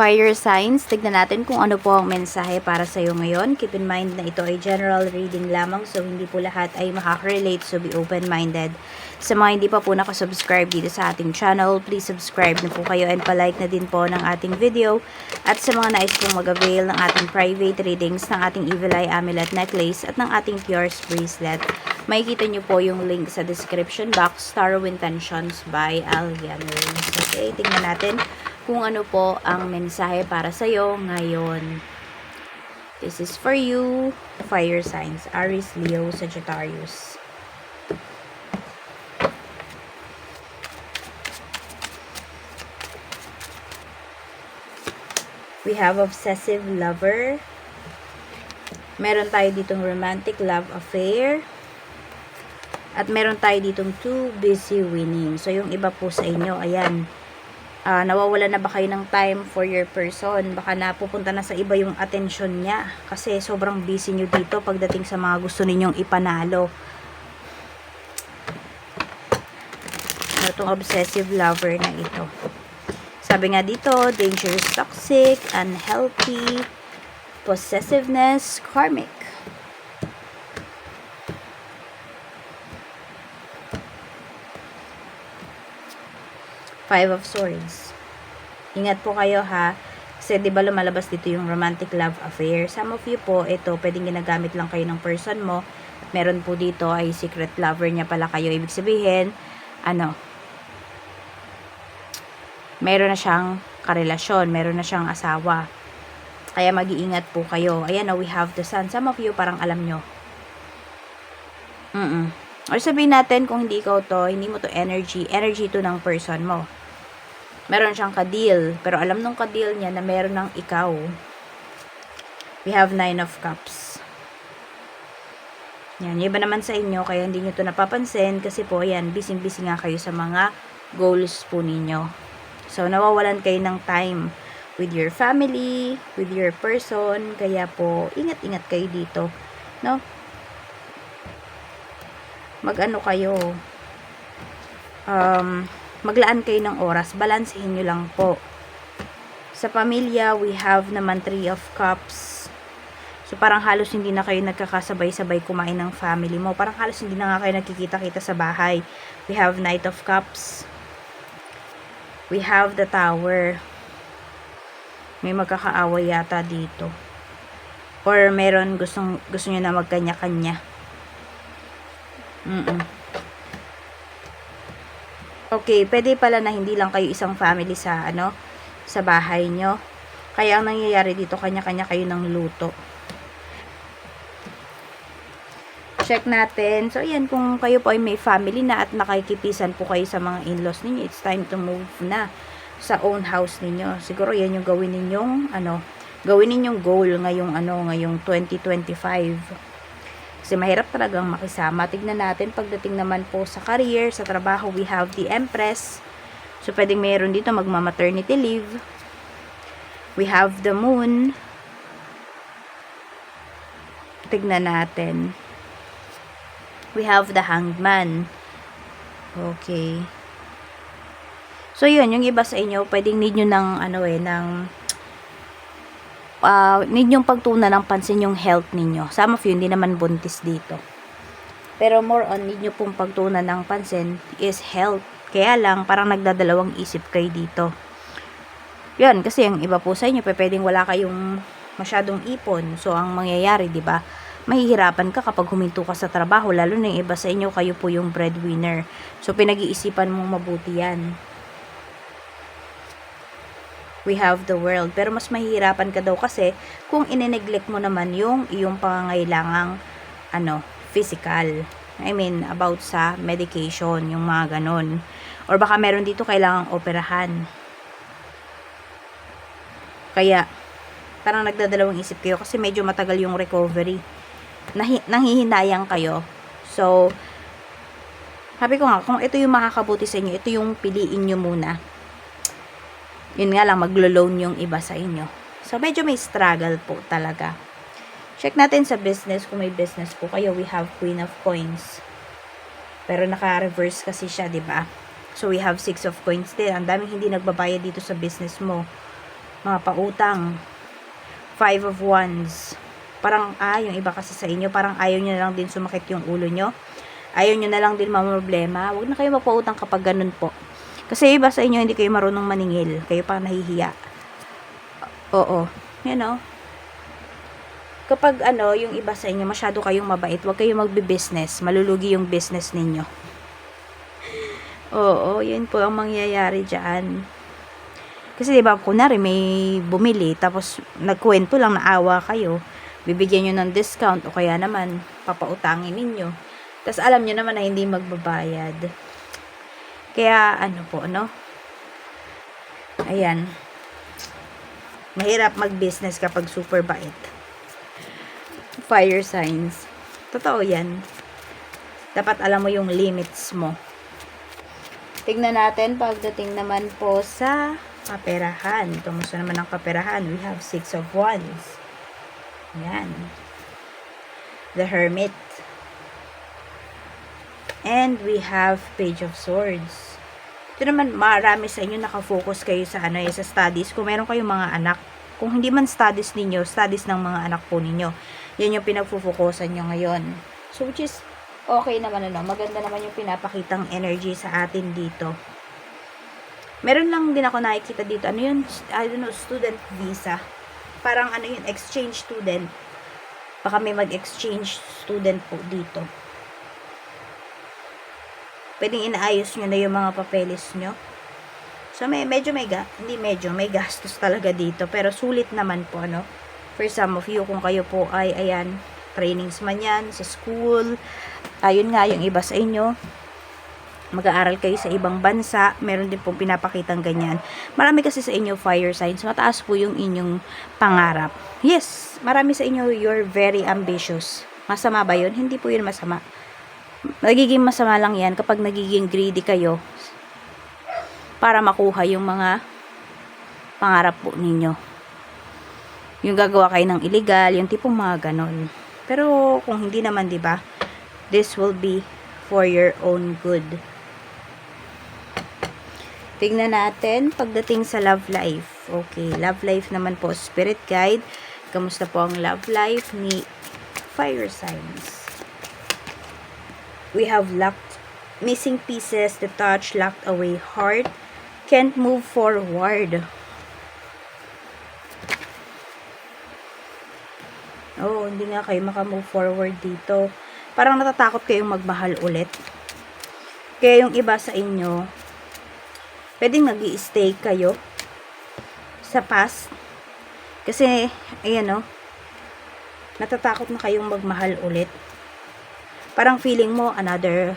Fire signs, tignan natin kung ano po ang mensahe para sa iyo ngayon. Keep in mind na ito ay general reading lamang so hindi po lahat ay makaka-relate so be open-minded. Sa mga hindi pa po nakasubscribe dito sa ating channel, please subscribe na po kayo and palike na din po ng ating video. At sa mga nais pong mag-avail ng ating private readings ng ating Evil Eye Amulet Necklace at ng ating Pures Bracelet, makikita nyo po yung link sa description box, Tarot Intentions by Alian Rose. Okay, tingnan natin kung ano po ang mensahe para sa iyo ngayon. This is for you, fire signs, Aries, Leo, Sagittarius. We have obsessive lover. Meron tayo ditong romantic love affair. At meron tayo ditong too busy winning. So, yung iba po sa inyo, ayan, ah, nawawala na ba kayo ng time for your person? Baka napupunta na sa iba yung attention niya. Kasi sobrang busy nyo dito pagdating sa mga gusto ninyong ipanalo. Ano itong obsessive lover na ito? Sabi nga dito, dangerous, toxic, unhealthy, possessiveness, karmic. Five of Swords. Ingat po kayo ha. Kasi di ba lumalabas dito yung romantic love affair. Some of you po, ito, pwedeng ginagamit lang kayo ng person mo. Meron po dito ay secret lover niya pala kayo. Ibig sabihin, ano, meron na siyang karelasyon, meron na siyang asawa. Kaya mag-iingat po kayo. Ayan, oh, we have the sun. Some of you parang alam nyo. Mm-mm. Or sabihin natin, kung hindi ikaw to, hindi mo to energy, energy to ng person mo. Meron siyang kadil, pero alam nung kadil niya na meron ng ikaw. We have nine of cups. Yan, iba naman sa inyo, kaya hindi nyo to napapansin, kasi po, yan, busy-busy nga kayo sa mga goals po ninyo. So, nawawalan kayo ng time with your family, with your person, kaya po, ingat-ingat kayo dito, no? Mag-ano kayo, um, maglaan kayo ng oras, balansehin nyo lang po. Sa pamilya, we have naman three of cups. So, parang halos hindi na kayo nagkakasabay-sabay kumain ng family mo. Parang halos hindi na nga kayo nakikita-kita sa bahay. We have Knight of Cups. We have the Tower. May magkakaaway yata dito. Or meron gustong, gusto nyo na magkanya-kanya. Mm-mm. Okay, pwede pala na hindi lang kayo isang family sa ano, sa bahay nyo. Kaya ang nangyayari dito, kanya-kanya kayo ng luto. Check natin. So, ayan, kung kayo po ay may family na at nakikipisan po kayo sa mga in-laws ninyo, it's time to move na sa own house ninyo. Siguro yan yung gawin ninyong, ano, gawin ninyong goal ngayong, ano, ngayong 2025. Kasi mahirap talagang makisama. Tignan natin pagdating naman po sa career, sa trabaho, we have the Empress. So, pwedeng mayroon dito magma-maternity leave. We have the Moon. Tignan natin. We have the Hanged Man. Okay. So, yun. Yung iba sa inyo, pwedeng need nyo ng, ano eh, ng uh, need yung pagtuna pansin yung health ninyo. Some of you, hindi naman buntis dito. Pero more on, need nyo pong pagtuna ng pansin is health. Kaya lang, parang nagdadalawang isip kayo dito. Yan, kasi yung iba po sa inyo, pwedeng wala kayong masyadong ipon. So, ang mangyayari, di ba? Mahihirapan ka kapag huminto ka sa trabaho, lalo na yung iba sa inyo, kayo po yung breadwinner. So, pinag-iisipan mong mabuti yan we have the world. Pero mas mahihirapan ka daw kasi kung inineglect mo naman yung iyong pangangailangang ano, physical. I mean, about sa medication, yung mga ganon. Or baka meron dito kailangang operahan. Kaya, parang nagdadalawang isip kayo kasi medyo matagal yung recovery. Nahi, nanghihinayang kayo. So, sabi ko nga, kung ito yung makakabuti sa inyo, ito yung piliin nyo muna yun nga lang, maglo-loan yung iba sa inyo. So, medyo may struggle po talaga. Check natin sa business, kung may business po kayo, we have Queen of Coins. Pero naka-reverse kasi siya, di ba? So, we have Six of Coins din. Ang daming hindi nagbabayad dito sa business mo. mga pautang, five of wands. Parang, ah, yung iba kasi sa inyo, parang ayaw nyo na lang din sumakit yung ulo nyo. Ayaw nyo na lang din mamroblema. Huwag na kayo mapautang kapag ganun po. Kasi iba sa inyo, hindi kayo marunong maningil. Kayo pa nahihiya. Oo. Yan o. Kapag ano, yung iba sa inyo, masyado kayong mabait, huwag kayong magbe-business. Malulugi yung business ninyo. Oo, yun po ang mangyayari dyan. Kasi di ba, kunwari may bumili, tapos nagkwento lang na awa kayo, bibigyan nyo ng discount o kaya naman papautangin ninyo. Tapos alam nyo naman na hindi magbabayad. Kaya ano po, no? Ayan. Mahirap mag-business kapag super bait. Fire signs. Totoo yan. Dapat alam mo yung limits mo. Tignan natin pagdating naman po sa kaperahan. Kamusta naman ang kaperahan? We have six of wands. Yan. The hermit. And we have page of swords. Ito naman, marami sa inyo nakafocus kayo sa ano, eh, sa studies. Kung meron kayong mga anak, kung hindi man studies ninyo, studies ng mga anak po ninyo. Yan yung pinagfufokusan nyo ngayon. So, which is, okay naman ano, maganda naman yung pinapakitang energy sa atin dito. Meron lang din ako nakikita dito, ano yun, I don't know, student visa. Parang ano yun, exchange student. Baka may mag-exchange student po dito. Pwedeng inaayos nyo na yung mga papeles nyo. So, may, medyo may, hindi medyo, may gastos talaga dito. Pero sulit naman po, ano. For some of you, kung kayo po ay, ayan, trainings man yan, sa school. Ayun nga, yung iba sa inyo, mag-aaral kayo sa ibang bansa, meron din pong pinapakitang ganyan. Marami kasi sa inyo fire signs, mataas po yung inyong pangarap. Yes, marami sa inyo, you're very ambitious. Masama ba yun? Hindi po yun masama. Nagiging masama lang yan kapag nagiging greedy kayo para makuha yung mga pangarap po ninyo. Yung gagawa kayo ng illegal, yung tipong mga ganon. Pero kung hindi naman, 'di ba? This will be for your own good. Tingnan natin pagdating sa love life. Okay, love life naman po, spirit guide. Kamusta po ang love life ni fire signs? We have locked missing pieces, detached, locked away heart, can't move forward. Oh, hindi nga kayo makamove forward dito. Parang natatakot kayong magmahal ulit. Kaya yung iba sa inyo, pwedeng nag stay kayo sa past. Kasi, ayan o, natatakot na kayong magmahal ulit. Parang feeling mo, another,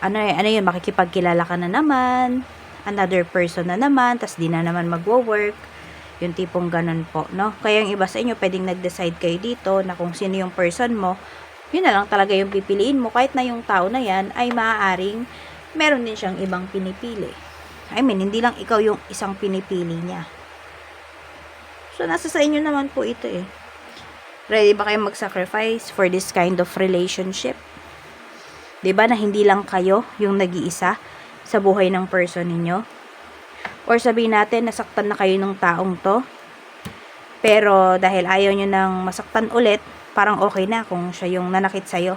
ano, ano yun, makikipagkilala ka na naman, another person na naman, tas di na naman magwo-work. Yung tipong ganun po, no? Kaya yung iba sa inyo, pwedeng nag-decide kayo dito na kung sino yung person mo, yun na lang talaga yung pipiliin mo. Kahit na yung tao na yan ay maaaring meron din siyang ibang pinipili. I mean, hindi lang ikaw yung isang pinipili niya. So, nasa sa inyo naman po ito eh. Ready ba kayo mag-sacrifice for this kind of relationship? 'Di ba na hindi lang kayo yung nag-iisa sa buhay ng person ninyo? Or sabihin natin, nasaktan na kayo ng taong to. Pero dahil ayaw nyo nang masaktan ulit, parang okay na kung siya yung nanakit sa'yo.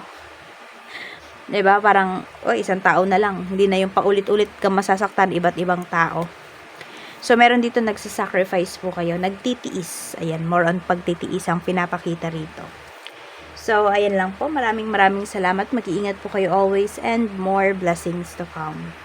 'Di ba Parang, o isang tao na lang. Hindi na yung paulit-ulit ka masasaktan iba't ibang tao. So, meron dito nagsisacrifice po kayo. Nagtitiis. Ayan, more on pagtitiis ang pinapakita rito. So, ayan lang po. Maraming maraming salamat. Mag-iingat po kayo always and more blessings to come.